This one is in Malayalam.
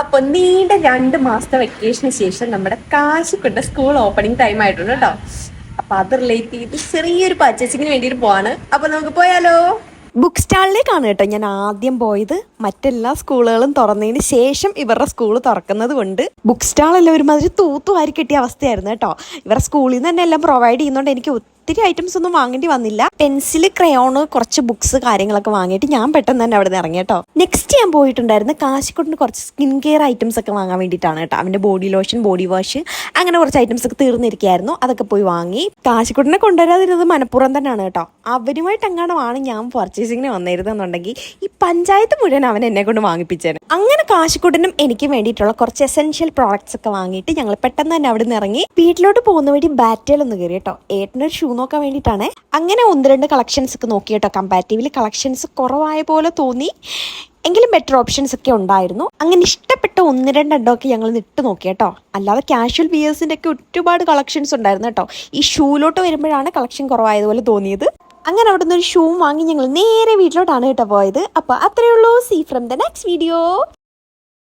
അപ്പൊ നീണ്ട രണ്ട് മാസത്തെ വെക്കേഷന് ശേഷം നമ്മുടെ കാശിക്കുട്ട സ്കൂൾ ഓപ്പണിംഗ് ടൈം ആയിട്ടുണ്ട് കേട്ടോ. അപ്പൊ അത് റിലേറ്റ് ചെയ്ത് ചെറിയൊരു പർച്ചേസിങ്ങിന് വേണ്ടിയിട്ട് പോവാണ്. അപ്പൊ നമുക്ക് പോയാലോ? ബുക്ക് സ്റ്റാളിലേക്കാണ് കേട്ടോ ഞാൻ ആദ്യം പോയത്. മറ്റെല്ലാ സ്കൂളുകളും തുറന്നതിന് ശേഷം ഇവരുടെ സ്കൂൾ തുറക്കുന്നത് കൊണ്ട്. ബുക്ക് സ്റ്റാളെല്ലാം ഒരുമാതിരി തൂത്തുവാരി കിട്ടിയ അവസ്ഥയായിരുന്നു കേട്ടോ. ഇവരുടെ സ്കൂളിൽ നിന്ന് തന്നെ എല്ലാം പ്രൊവൈഡ് ചെയ്യുന്നതുകൊണ്ട് എനിക്ക് ഒത്തിരി ഐറ്റംസ് ഒന്നും വാങ്ങേണ്ടി വന്നില്ല. പെൻസിൽ ക്രയോണ് കുറച്ച് ബുക്സ് കാര്യങ്ങളൊക്കെ വാങ്ങിയിട്ട് ഞാൻ പെട്ടെന്ന് തന്നെ അവിടെ നിന്ന് ഇറങ്ങി കേട്ടോ. നെക്സ്റ്റ് ഞാൻ പോയിട്ടുണ്ടായിരുന്നു കാശിക്കോട്ടിന് കുറച്ച് സ്കിൻ കെയർ ഐറ്റംസ് ഒക്കെ വാങ്ങാൻ വേണ്ടിയിട്ടാണ് കേട്ടോ. അവന്റെ ബോഡി ലോഷൻ ബോഡി വാഷ് അങ്ങനെ കുറച്ച് ഐറ്റംസ് ഒക്കെ തീർന്നിരിക്കുകയായിരുന്നു. അതൊക്കെ പോയി വാങ്ങി. കാശിക്കോട്ടിനെ കൊണ്ടുവരാതിരുന്നത് മനഃപൂർവം തന്നെയാണ് കേട്ടോ. അവനുമായിട്ട് എങ്ങാനുമാണ് ഞാൻ പർച്ചേസിങ്ങിന് വന്നിരുന്നെന്നുണ്ടെങ്കിൽ ഈ പഞ്ചായത്ത് മുഴുവൻ അവൻ എന്നെ കൊണ്ട് വാങ്ങിപ്പിച്ചേനെ. അങ്ങനെ കാശിക്കൂട്ടനും എനിക്ക് വേണ്ടിയിട്ടുള്ള കുറച്ച് എസെൻഷ്യൽ പ്രോഡക്ട്സ് ഒക്കെ വാങ്ങിയിട്ട് ഞങ്ങൾ പെട്ടെന്ന് തന്നെ അവിടെ നിന്ന് ഇറങ്ങി. വീട്ടിലോട്ട് പോകുന്ന വഴി ബാറ്റയിൽ ഒന്ന് കയറി കേട്ടോ. ഏട്ടനൊരു ഷൂ നോക്കാൻ വേണ്ടിയിട്ടാണ്. അങ്ങനെ ഒന്ന് രണ്ട് കളക്ഷൻസ് ഒക്കെ നോക്കി കേട്ടോ കമ്പാരിറ്റീവ്ലി കളക്ഷൻസ് കുറവായ പോലെ തോന്നി. എങ്കിലും ബെറ്റർ ഓപ്ഷൻസ് ഒക്കെ ഉണ്ടായിരുന്നു. അങ്ങനെ ഇഷ്ടപ്പെട്ട ഒന്ന് രണ്ടെണ്ണമൊക്കെ ഞങ്ങൾ നിട്ട് നോക്കി കേട്ടോ. അല്ലാതെ കാഷ്വൽ വിയേഴ്സിന്റെ ഒക്കെ ഒരുപാട് കളക്ഷൻസ് ഉണ്ടായിരുന്നു കേട്ടോ. ഈ ഷൂലോട്ട് വരുമ്പോഴാണ് കളക്ഷൻ കുറവായതുപോലെ തോന്നിയത്. അങ്ങനെ അവിടെ നിന്ന് ഒരു ഷൂ വാങ്ങി ഞങ്ങൾ നേരെ വീട്ടിലോട്ടാണ് കേട്ടോ പോയത്. അപ്പോൾ അത്രയേ ഉള്ളൂ. See from the next video